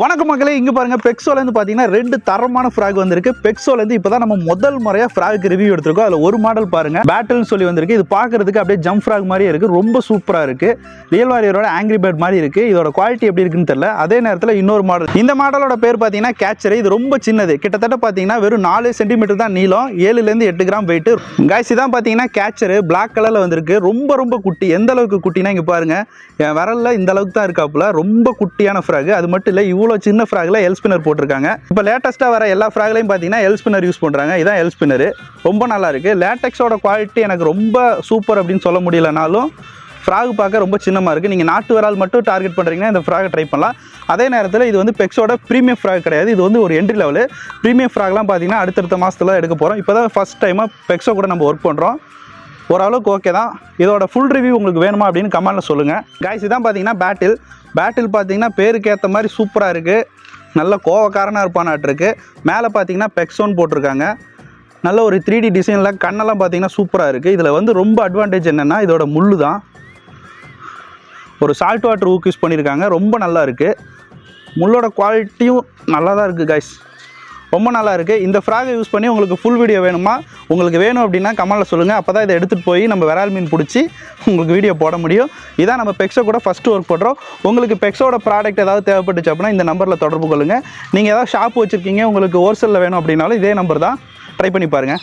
வணக்கம் மக்களே இங்கே பாருங்க பெக்ஸோலேருந்து பார்த்தீங்கன்னா ரெண்டு தரமான ஃப்ராக் வந்திருக்கு. பெக்ஸோலேருந்து இப்போ தான் நம்ம முதல் முறையாக ஃப்ராக் ரிவ்யூ எடுத்திருக்கோம். அதில் ஒரு மாடல் பாருங்க பேட்டில்னு சொல்லி வந்திருக்கு. இது பார்க்கறதுக்கு அப்படியே ஜம்ப் ஃப்ராக் மாதிரியே இருக்கு ரொம்ப சூப்பராக இருக்கு. ரியல் வாரியரோட ஆங்கிரி பேர்ட் மாதிரி இருக்கு. இதோட குவாலிட்டி எப்படி இருக்குன்னு தெரியல. அதே நேரத்தில் இன்னொரு மாடல் இந்த மாடலோட பேர் பார்த்தீங்கன்னா கேச்சர் இது ரொம்ப சின்னது. கிட்டத்தட்ட பார்த்தீங்கன்னா வெறும் நாலு சென்டிமீட்டர் தான் நீளம். ஏழுலேருந்து எட்டு கிராம் வெயிட்டு காய்ஸ் இதான் பார்த்தீங்கன்னா கேச்சரு பிளாக் கலரில் வந்திருக்கு. ரொம்ப ரொம்ப குட்டி. எந்த அளவுக்கு குட்டினா இங்கே பாருங்க என் விரல்ல இந்த அளவுக்கு தான் இருக்காப்புல. ரொம்ப குட்டியான ஃப்ராக் அது மட்டும் இல்லை இவ்வளோ சின்ன ஃப்ராகில் எல் ஸ்பின்னர் போட்டிருக்காங்க. இப்போ லேட்டஸ்ட்டாக வர எல்லா ஃப்ராக்லையும் பார்த்தீங்கன்னா எல் ஸ்பின்னர் யூஸ் பண்ணுறாங்க இதான் எல் ஸ்பின்னர் ரொம்ப நல்லா இருக்குது லேட்டக்ஸோட குவாலிட்டி எனக்கு ரொம்ப சூப்பர் அப்படின்னு சொல்ல முடியலனாலும் ஃப்ராக் பார்க்க ரொம்ப சின்னமாக இருக்குது நீங்கள் நாட்டு வரால் மட்டும் டார்கெட் பண்ணுறீங்கன்னா இந்த ஃப்ராகை ட்ரை பண்ணலாம். அதே நேரத்தில் இது வந்து பெக்ஸோட ப்ரீமியம் ஃப்ராக் கிடையாது. இது வந்து ஒரு என்ட்ரி லெவலு ப்ரீமியம் ஃப்ராக்லாம் பார்த்தீங்கன்னா அடுத்தடுத்த மாதத்துல எடுக்க போகிறோம் இப்போ தான் ஃபஸ்ட் டைமாக பெக்ஸோ கூட நம்ம ஒர்க் பண்ணுறோம் ஓரளவுக்கு ஓகே தான். இதோட ஃபுல் ரிவ்யூ உங்களுக்கு வேணுமா அப்படின்னு கமெண்ட்டில் சொல்லுங்கள் காய்ஸ் இதான் பார்த்தீங்கன்னா பேட்டில் பேட்டில் பார்த்தீங்கன்னா பேருக்கு ஏற்ற மாதிரி சூப்பராக இருக்குது நல்ல கோவக்காரனாக இருப்பானாட்டிருக்கு மேலே பார்த்தீங்கன்னா பெக்ஸோன் போட்டிருக்காங்க. நல்ல ஒரு த்ரீ டி டிசைனில் கண்ணெல்லாம் பார்த்தீங்கன்னா சூப்பராக இருக்குது இதில் வந்து ரொம்ப அட்வான்டேஜ் என்னென்னா இதோட முள்ளு தான். ஒரு சால்ட் வாட்டர் ஊக் யூஸ் பண்ணியிருக்காங்க ரொம்ப நல்லா இருக்குது முள்ளோட குவாலிட்டியும் நல்லா தான் இருக்குது கைஸ் ரொம்ப நல்லா இருக்குது இந்த ஃப்ராகை யூஸ் பண்ணி உங்களுக்கு ஃபுல் வீடியோ வேணுமா? உங்களுக்கு வேணும் அப்படின்னா கமெண்ட்டில் சொல்லுங்கள் அப்போ தான் இதை எடுத்துகிட்டு போய் நம்ம விரால் மீன் பிடிச்சி உங்களுக்கு வீடியோ போட முடியும். இதான் நம்ம பெக்ஸோ கூட ஃபஸ்ட்டு ஒர்க் பண்ணுறோம் உங்களுக்கு பெக்ஸோட ப்ராடக்ட் ஏதாவது தேவைப்பட்டுச்சு அப்படின்னா இந்த நம்பரில் தொடர்பு கொள்ளுங்கள் நீங்கள் ஏதாவது ஷாப் வச்சுருக்கீங்க உங்களுக்கு ஹோல்சேலில் வேணும் அப்படின்னாலும் இதே நம்பர் தான். ட்ரை பண்ணி பாருங்கள்